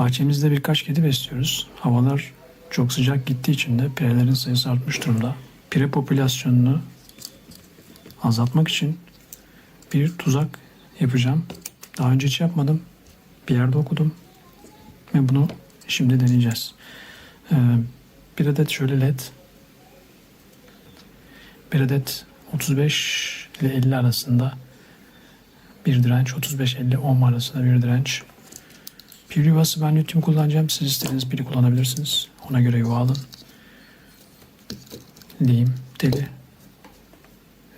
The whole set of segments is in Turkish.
Bahçemizde birkaç kedi besliyoruz. Havalar çok sıcak gittiği için de pirelerin sayısı artmış durumda. Pire popülasyonunu azaltmak için bir tuzak yapacağım. Daha önce hiç yapmadım. Bir yerde okudum. Ve bunu şimdi deneyeceğiz. Ee, bir adet şöyle led. Bir adet 35 ile 50 arasında bir direnç. 35-50 ohm arasında bir direnç. Pil yuvası ben lityum kullanacağım. Siz istediğiniz pili kullanabilirsiniz. Ona göre yuva alın. Lehim teli.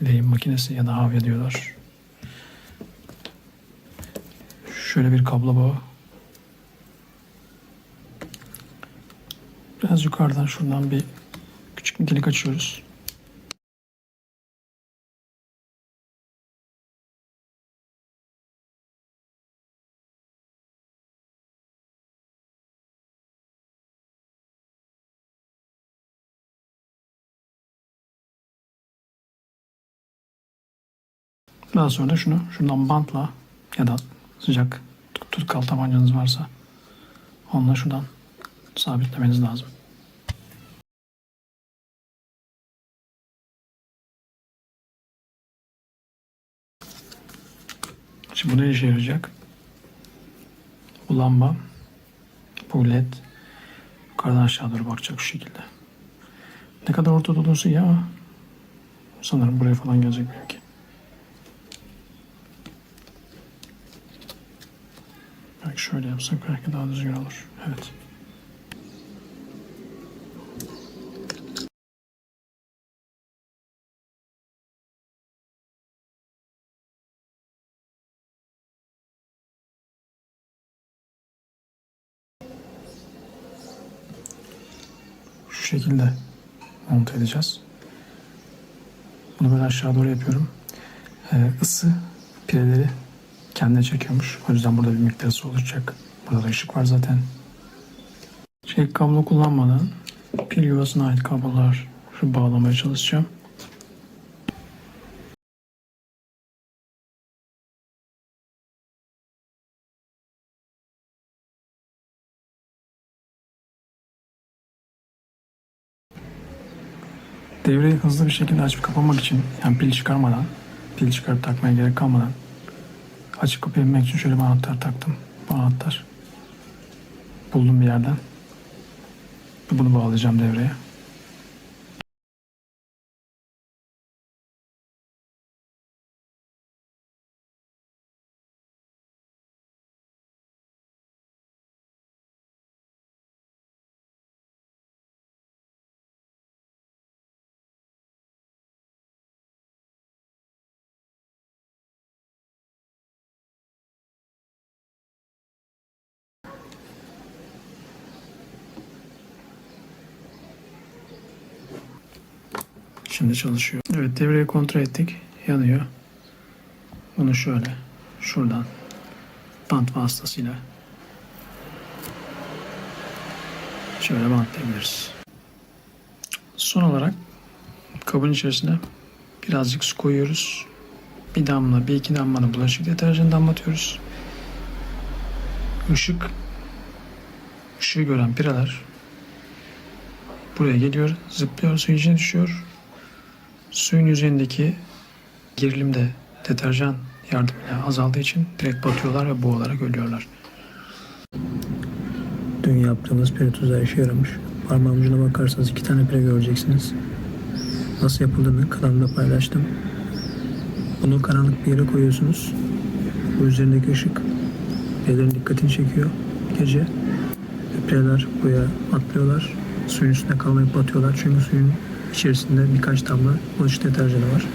Lehim makinesi ya da havya diyorlar. Şöyle bir kablo bağı. Biraz yukarıdan şuradan bir küçük bir delik açıyoruz. Daha sonra şunu şuradan bantla ya da sıcak tut- tutkal tabancanız varsa onunla şuradan sabitlemeniz lazım. Şimdi bu ne işe yarayacak? Bu lamba, bu led yukarıdan aşağı doğru bakacak şu şekilde. Ne kadar ortada olursa iyi ama sanırım buraya falan gelecek belki. Belki şöyle yapsak belki daha düzgün olur. Evet. Şu şekilde monte edeceğiz. Bunu böyle aşağı doğru yapıyorum. Ee, ısı pireleri kendine çekiyormuş. O yüzden burada bir miktar ısı olacak. Burada da ışık var zaten. Şey kablo kullanmadan pil yuvasına ait kablolar şu bağlamaya çalışacağım. Devreyi hızlı bir şekilde açıp kapamak için yani pil çıkarmadan, pil çıkarıp takmaya gerek kalmadan açıp kapayabilmek için şöyle bir anahtar taktım. Bu anahtar. Buldum bir yerden. Bunu bağlayacağım devreye. Şimdi çalışıyor. Evet devreyi kontrol ettik. Yanıyor. Bunu şöyle şuradan bant vasıtasıyla şöyle bantlayabiliriz. Son olarak kabın içerisine birazcık su koyuyoruz. Bir damla, bir iki damla da bulaşık deterjanı damlatıyoruz. Işık, ışığı gören pireler buraya geliyor, zıplıyor, suyun içine düşüyor. Suyun yüzeyindeki gerilim de deterjan yardımıyla azaldığı için direkt batıyorlar ve boğularak ölüyorlar. Dün yaptığımız peri tuzağı işe yaramış. Parmağım ucuna bakarsanız iki tane pire göreceksiniz. Nasıl yapıldığını kanalımda paylaştım. Bunu karanlık bir yere koyuyorsunuz. Bu üzerindeki ışık pirelerin dikkatini çekiyor gece. Pireler buraya atlıyorlar. Suyun üstünde kalmayıp batıyorlar. Çünkü suyun içerisinde birkaç damla bulaşık deterjanı var.